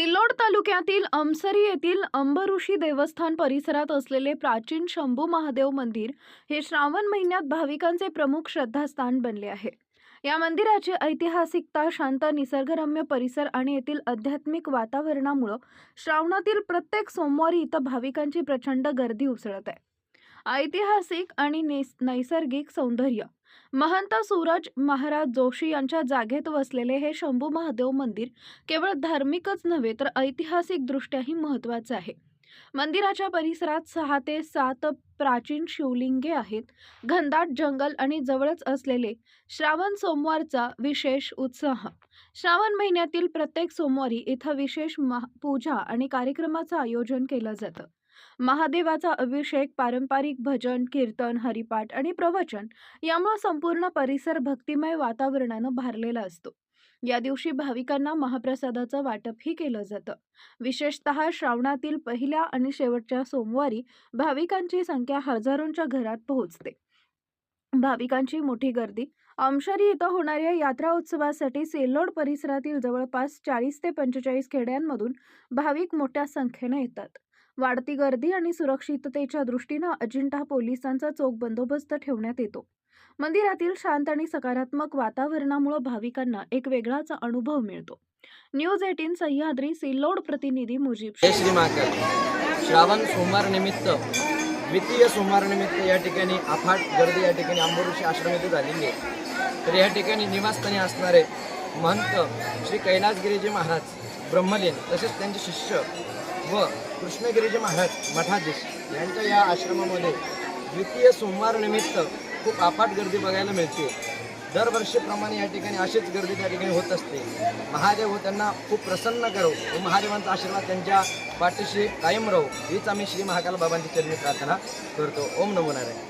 सिल्लोड तालुक्यातील अमसरी येथील अंबऋषी देवस्थान परिसरात असलेले प्राचीन शंभू महादेव मंदिर हे श्रावण महिन्यात भाविकांचे प्रमुख श्रद्धास्थान बनले आहे. या मंदिराची ऐतिहासिकता शांत निसर्गरम्य परिसर आणि येथील आध्यात्मिक वातावरणामुळं श्रावणातील प्रत्येक सोमवारी इथं भाविकांची प्रचंड गर्दी उसळत आहे. ऐतिहासिक आणि नैसर्गिक सौंदर्य. महंत सूरज महाराज जोशी यांच्या जागेत वसलेले हे शंभू महादेव मंदिर केवळ धार्मिकच नव्हे तर ऐतिहासिकदृष्ट्याही महत्त्वाचं आहे. मंदिराच्या परिसरात सहा ते सात प्राचीन शिवलिंगे आहेत. घनदाट जंगल आणि जवळच असलेले श्रावण सोमवारचा विशेष उत्साह. श्रावण महिन्यातील प्रत्येक सोमवारी इथं विशेष महा पूजा आणि कार्यक्रमाचं आयोजन केलं जातं. महादेवाचा अभिषेक पारंपरिक भजन कीर्तन हरिपाठ आणि प्रवचन यामुळे संपूर्ण परिसर भक्तिमय वातावरणानं भारलेला असतो. या दिवशी भाविकांना महाप्रसादाचं वाटपही केलं जातं. विशेषतः श्रावणातील पहिल्या आणि शेवटच्या सोमवारी भाविकांची संख्या हजारोंच्या घरात पोहोचते. भाविकांची मोठी गर्दी. अंशरी इथं होणाऱ्या यात्रा उत्सवासाठी सेल्लोड परिसरातील जवळपास चाळीस ते पंचेचाळीस खेड्यांमधून भाविक मोठ्या संख्येने येतात. वाढती गर्दी आणि सुरक्षिततेच्या दृष्टीनं अजिंठा पोलिसांचा चोख बंदोबस्त ठेवण्यात येतो. मंदिरातील शांत आणि सकारात्मक वातावरणामुळे भाविकांना एक वेगळाच अनुभव मिळतो. न्यूज एटीन सह्याद्री सिल्लोड प्रतिनिधी मुजीब श्रावण सोमवार निमित्त द्वितीय सोमवार निमित्त या ठिकाणी अफाट गर्दी या ठिकाणी आंबोऋषी आश्रम येथे झालेली आहे. तर या ठिकाणी निवासस्थानी असणारे महंत श्री कैलासगिरीजी महाराज ब्रह्मलीन तसेच त्यांचे शिष्य व कृष्णगिरीजी महाराज मठाधीश यांच्या या आश्रमामध्ये द्वितीय सोमवार निमित्त खूप अफाट गर्दी बघायला मिळते. दरवर्षीप्रमाणे या ठिकाणी अशीच गर्दी त्या ठिकाणी होत असते. महादेव त्यांना खूप प्रसन्न करो व महादेवांचा आशीर्वाद त्यांच्या पाठीशी कायम राहू हीच आम्ही श्री महाकाल बाबांची चरणी प्रार्थना करतो. ओम नमो नारायण.